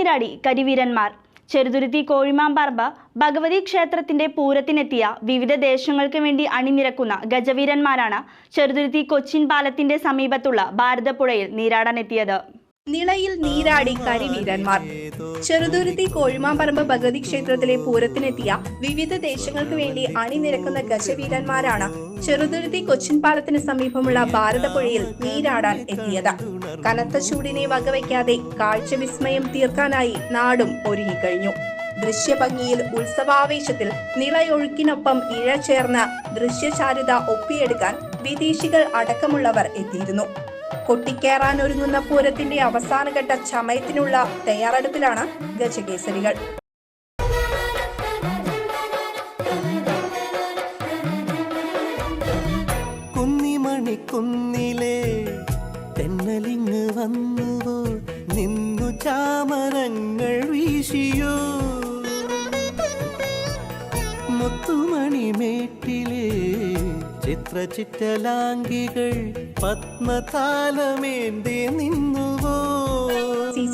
നീരാടി കരിവീരന്മാർ. ചെറുതുരുത്തി കോഴിമാമ്പാർബ ഭഗവതി ക്ഷേത്രത്തിന്റെ പൂരത്തിനെത്തിയ വിവിധ ദേശങ്ങൾക്ക് വേണ്ടി അണിനിരക്കുന്ന ഗജവീരന്മാരാണ് ചെറുതുരുത്തി കൊച്ചിൻ പാലത്തിന്റെ സമീപത്തുള്ള ഭാരതപ്പുഴയിൽ നീരാടാനെത്തിയത്. നിളയിൽ നീരാടി കരിവീരന്മാർ ചെറുതുരുത്തി കോഴിമാമ്പറമ്പ് ഭഗവതി ക്ഷേത്രത്തിലെ പൂരത്തിനെത്തിയ വിവിധ ദേശങ്ങൾക്ക് വേണ്ടി അണിനിരക്കുന്ന ഗജവീരന്മാരാണ് ചെറുതുരുത്തി കൊച്ചിൻ പാലത്തിന് സമീപമുള്ള ഭാരതപ്പുഴയിൽ നീരാടാൻ എത്തിയത്. കനത്ത ചൂടിനെ വകവയ്ക്കാതെ കാഴ്ച വിസ്മയം തീർക്കാനായി നാടും ഒരുങ്ങിക്കഴിഞ്ഞു. ദൃശ്യഭംഗിയിൽ ഉത്സവാവേശത്തിൽ നിളയൊഴുക്കിനൊപ്പം ഇഴ ഇഴചേർന്ന ദൃശ്യചാരുത ഒപ്പിയെടുക്കാൻ വിദേശികൾ അടക്കമുള്ളവർ എത്തിയിരുന്നു. കൊട്ടിക്കേറാൻ ഒരുങ്ങുന്ന പൂരത്തിന്റെ അവസാനഘട്ട ചമയത്തിനുള്ള തയ്യാറെടുപ്പിലാണ് ഗജകേസരികൾ. കുന്നിമണി കുന്നിലെ തെന്നലിങ് വന്നുവോ? നിന്നു ചാമരങ്ങൾ വീശിയോ? മുത്തുമണി മേട്ടിലെ ചിത്രചിറ്റലാംഗികൾ പത്മതാലമേന്തി നിന്നുവോ? സി